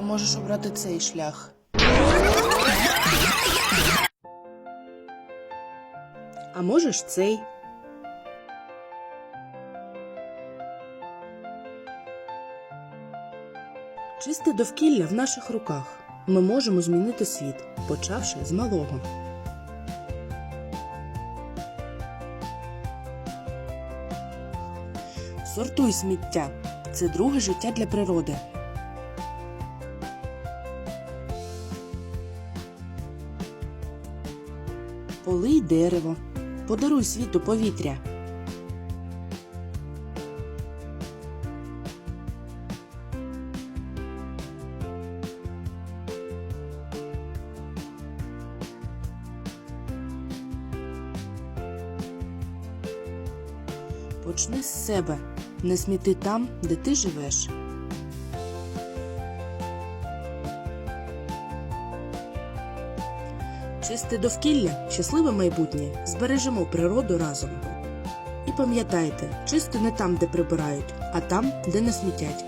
Ти можеш обрати цей шлях. А можеш цей? Чисте довкілля в наших руках. Ми можемо змінити світ, почавши з малого. Сортуй сміття. Це друге життя для природи. Полий дерево. Подаруй світу повітря. Почни з себе. Не сміти там, де ти живеш. Чисте довкілля, щасливе майбутнє. Збережемо природу разом. І пам'ятайте, чисто не там, де прибирають, а там, де не смітять.